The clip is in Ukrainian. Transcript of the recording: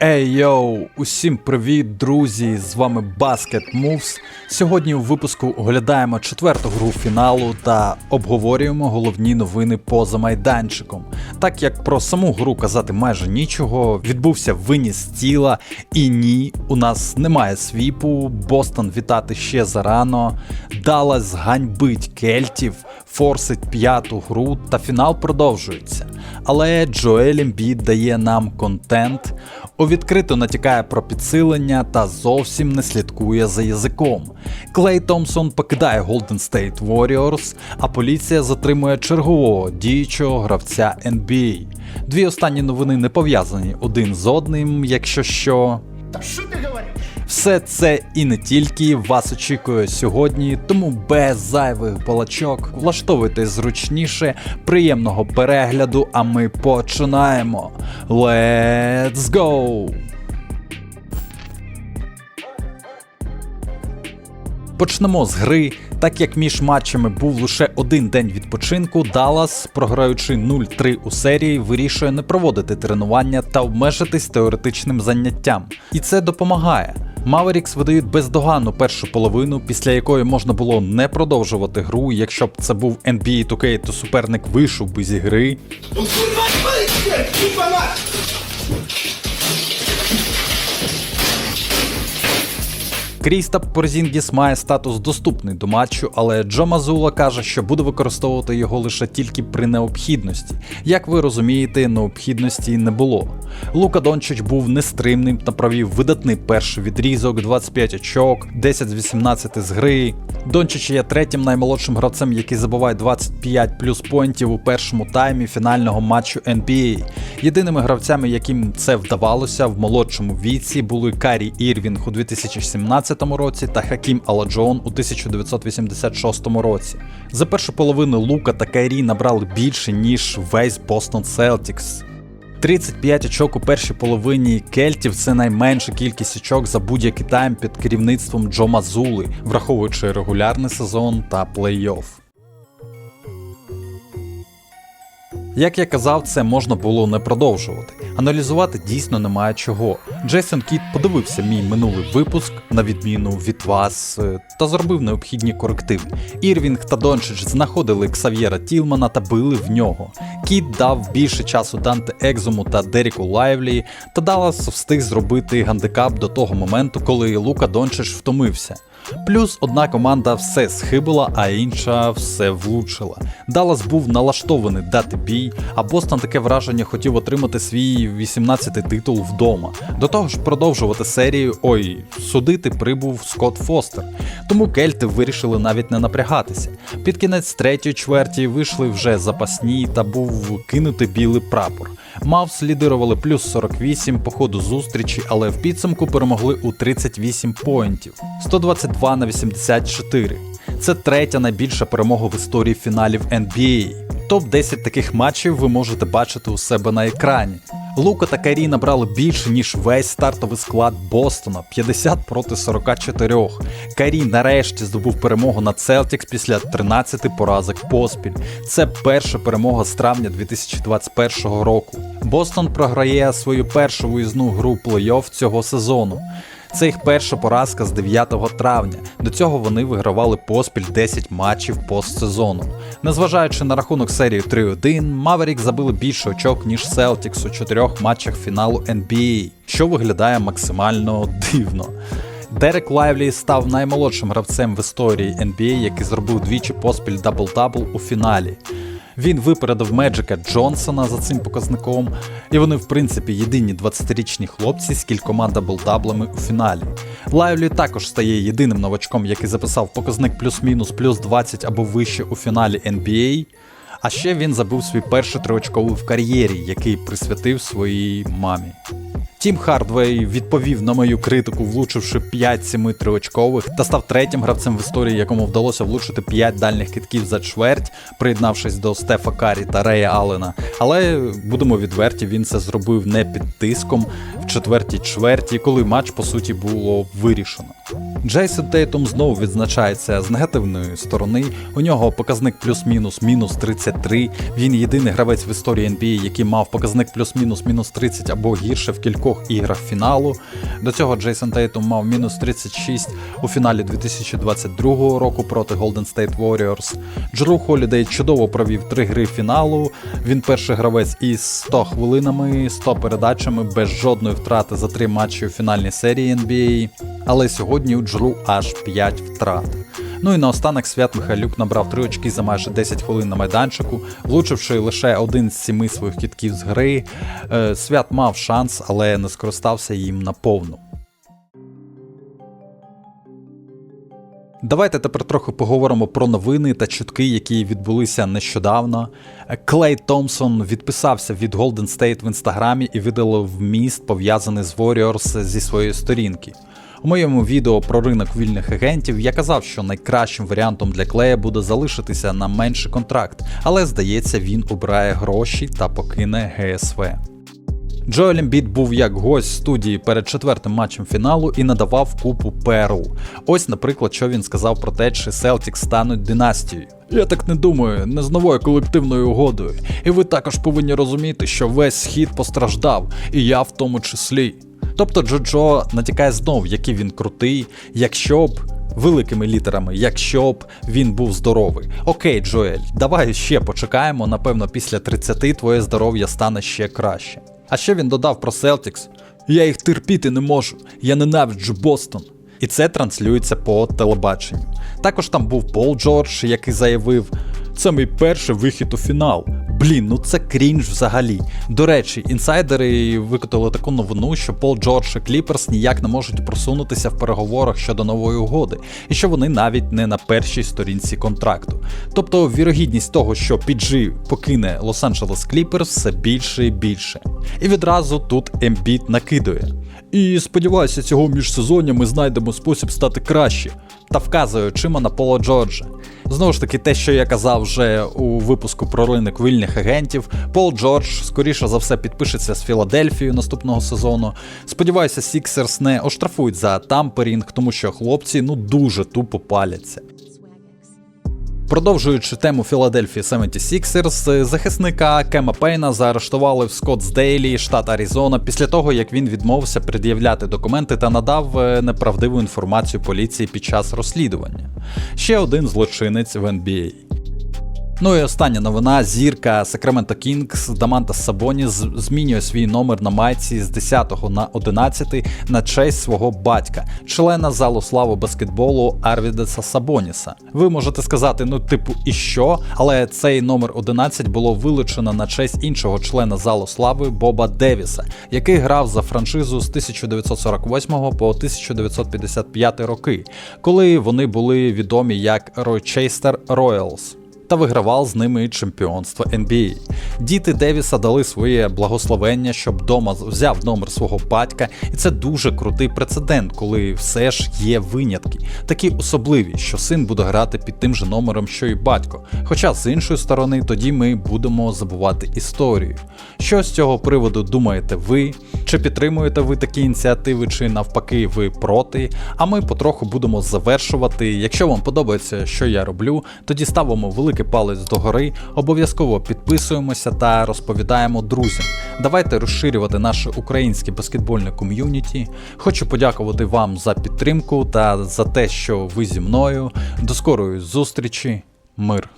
Ей йоу! Усім привіт, друзі! З вами Basket Moves. Сьогодні у випуску оглядаємо четверту гру фіналу та обговорюємо головні новини поза майданчиком. Так як про саму гру казати майже нічого, відбувся виніс тіла, і ні, у нас немає свіпу, Бостон вітати ще зарано, Даллас ганьбить кельтів, форсить п'яту гру та фінал продовжується. Але Джоель Ембіт дає нам контент, у відкрито натякає про підсилення та зовсім не слідкує за язиком. Клей Томпсон покидає Golden State Warriors, а поліція затримує чергового діючого гравця NBA. Дві останні новини не пов'язані один з одним, якщо що. Да что ты говоришь? Все це і не тільки вас очікує сьогодні, тому без зайвих балачок влаштовуйтесь зручніше, приємного перегляду, а ми починаємо. Let's go! Почнемо з гри. Так як між матчами був лише один день відпочинку, Даллас, програючи 0-3 у серії, вирішує не проводити тренування та обмежитись теоретичним заняттям. І це допомагає. Маверікс видають бездоганну першу половину, після якої можна було не продовжувати гру. Якщо б це був NBA 2K, то суперник вийшов би зі гри. Крістап Порзінгіс має статус доступний до матчу, але Джо Мазула каже, що буде використовувати його лише тільки при необхідності. Як ви розумієте, необхідності не було. Лука Дончич був нестримним та провів видатний перший відрізок, 25 очок, 10 з 18 з гри. Дончич є третім наймолодшим гравцем, який забуває 25 плюс поінтів у першому таймі фінального матчу NBA. Єдиними гравцями, яким це вдавалося в молодшому віці, були Карі Ірвінг у 2017 році та Хакім Аладжон у 1986 році. За першу половину Лука та Кайрі набрали більше, ніж весь Бостон Селтікс. 35 очок у першій половині кельтів це найменша кількість очок за будь-який тайм під керівництвом Джо Мазули, враховуючи регулярний сезон та плей-офф. Як я казав, це можна було не продовжувати. Аналізувати дійсно немає чого. Джейсон Кіт подивився мій минулий випуск, на відміну від вас, е, та зробив необхідні корективи. Ірвінг та Дончич знаходили Ксав'єра Тілмана та били в нього. Кіт дав більше часу Данте Екзому та Деріку Лайвлі, та Даллас встиг зробити гандикап до того моменту, коли Лука Дончич втомився. Плюс одна команда все схибила, а інша все влучила. Даллас був налаштований дати бій, а Бостон таке враження хотів отримати свій 18-й титул вдома. До того ж, продовжувати серію, ой, судити прибув Скотт Фостер. Тому кельти вирішили навіть не напрягатися. Під кінець третьої чверті вийшли вже запасні та був кинути білий прапор. Мавс лідирували плюс 48 по ходу зустрічі, але в підсумку перемогли у 38 поінтів 122 на 84. Це третя найбільша перемога в історії фіналів NBA. Топ 10 таких матчів ви можете бачити у себе на екрані. Лука та Карі набрали більше, ніж весь стартовий склад Бостона 50 проти 44. Карі нарешті здобув перемогу над Celtics після 13 поразок поспіль. Це перша перемога з травня 2021 року. Бостон програє свою першу виїзну гру плей-офф цього сезону. Це їх перша поразка з 9 травня. До цього вони вигравали поспіль 10 матчів постсезону. Незважаючи на рахунок серії 3-1, Маверік забили більше очок, ніж Celtics у чотирьох матчах фіналу NBA, що виглядає максимально дивно. Дерек Лайвлі став наймолодшим гравцем в історії NBA, який зробив двічі поспіль дабл-дабл у фіналі. Він випередив Меджика Джонсона за цим показником, і вони, в принципі, єдині 20-річні хлопці з кількома дабл-даблами у фіналі. Лайвлі також стає єдиним новачком, який записав показник плюс-мінус плюс 20 або вище у фіналі NBA. А ще він забив свій перший триочковий в кар'єрі, який присвятив своїй мамі. Тім Хардвей відповів на мою критику, влучивши 5 7 триочкових, та став третім гравцем в історії, якому вдалося влучити 5 дальніх китків за чверть, приєднавшись до Стефа Карі та Рея Аллена. Але будемо відверті, він це зробив не під тиском. Четвертій чверті, коли матч по суті було вирішено. Джейсон Тейтум знову відзначається з негативної сторони. У нього показник плюс-мінус мінус 33. Він єдиний гравець в історії NBA, який мав показник плюс-мінус мінус 30 або гірше в кількох іграх фіналу. До цього Джейсон Тейтум мав мінус 36 у фіналі 2022 року проти Golden State Warriors. Джеру Холідей чудово провів три гри фіналу. Він перший гравець із 100 хвилинами, 100 передачами без жодної втрати за три матчі у фінальній серії NBA. Але сьогодні у Джру аж 5 втрат. Ну і наостанок Свят Михайлюк набрав 3 очки за майже 10 хвилин на майданчику, влучивши лише один з сіми своїх кітків з гри. Е, Свят мав шанс, але не скористався їм наповну. Давайте тепер трохи поговоримо про новини та чутки, які відбулися нещодавно. Клей Томпсон відписався від Golden State в інстаграмі і видалив міст, пов'язаний з Warriors зі своєї сторінки. У моєму відео про ринок вільних агентів я казав, що найкращим варіантом для Клея буде залишитися на менший контракт, але здається, він обирає гроші та покине ГСВ. Джоель Ембіт був як гость студії перед четвертим матчем фіналу і надавав купу перл. Ось, наприклад, що він сказав про те, чи Селтік стануть династією. Я так не думаю, не з новою колективною угодою. І ви також повинні розуміти, що весь схід постраждав, і я в тому числі. Тобто Джоджо натякає знов, який він крутий, якщо б. Великими літерами, якщо б він був здоровий. Окей, Джоель, давай ще почекаємо. Напевно, після 30 твоє здоров'я стане ще краще. А ще він додав про Селтікс: Я їх терпіти не можу, я ненавиджу Бостон. І це транслюється по телебаченню. Також там був Пол Джордж, який заявив: мій перший вихід у фінал. Блін, ну це крінж взагалі. До речі, інсайдери викотили таку новину, що Пол Джордж і Кліперс ніяк не можуть просунутися в переговорах щодо нової угоди, і що вони навіть не на першій сторінці контракту. Тобто вірогідність того, що PG покине Лос-Анджелес Кліперс, все більше і більше. І відразу тут Ембіт накидує. І сподіваюся, цього міжсезоння ми знайдемо спосіб стати краще. Та вказує очима на Пола Джорджа. Знову ж таки, те, що я казав вже у випуску про ринок вільних агентів, Пол Джордж, скоріше за все, підпишеться з Філадельфією наступного сезону. Сподіваюся, Сіксерс не оштрафують за тамперінг, тому що хлопці ну дуже тупо паляться. Продовжуючи тему Філадельфії 76ers, захисника Кема Пейна заарештували в Скоттсдейлі, штат Аризона, після того як він відмовився пред'являти документи та надав е, неправдиву інформацію поліції під час розслідування. Ще один злочинець в NBA. Ну і остання новина: зірка Сакраменто Кінгс Дамантас Сабоніс змінює свій номер на майці з 10 на 11 на честь свого батька, члена залу слави баскетболу Арвідеса Сабоніса. Ви можете сказати, ну типу, і що? Але цей номер 11 було вилучено на честь іншого члена залу слави Боба Девіса, який грав за франшизу з 1948 по 1955 роки, коли вони були відомі як Rochester Royals та вигравав з ними чемпіонство NBA. Діти Девіса дали своє благословення, щоб дома взяв номер свого батька, і це дуже крутий прецедент, коли все ж є винятки, такі особливі, що син буде грати під тим же номером, що і батько. Хоча з іншої сторони, тоді ми будемо забувати історію. Що з цього приводу думаєте ви? Чи підтримуєте ви такі ініціативи, чи навпаки ви проти? А ми потроху будемо завершувати. Якщо вам подобається, що я роблю, тоді ставимо великий палець догори, обов'язково підписуємося та розповідаємо друзям. Давайте розширювати наше українське баскетбольне ком'юніті. Хочу подякувати вам за підтримку та за те, що ви зі мною. До скорої зустрічі, мир!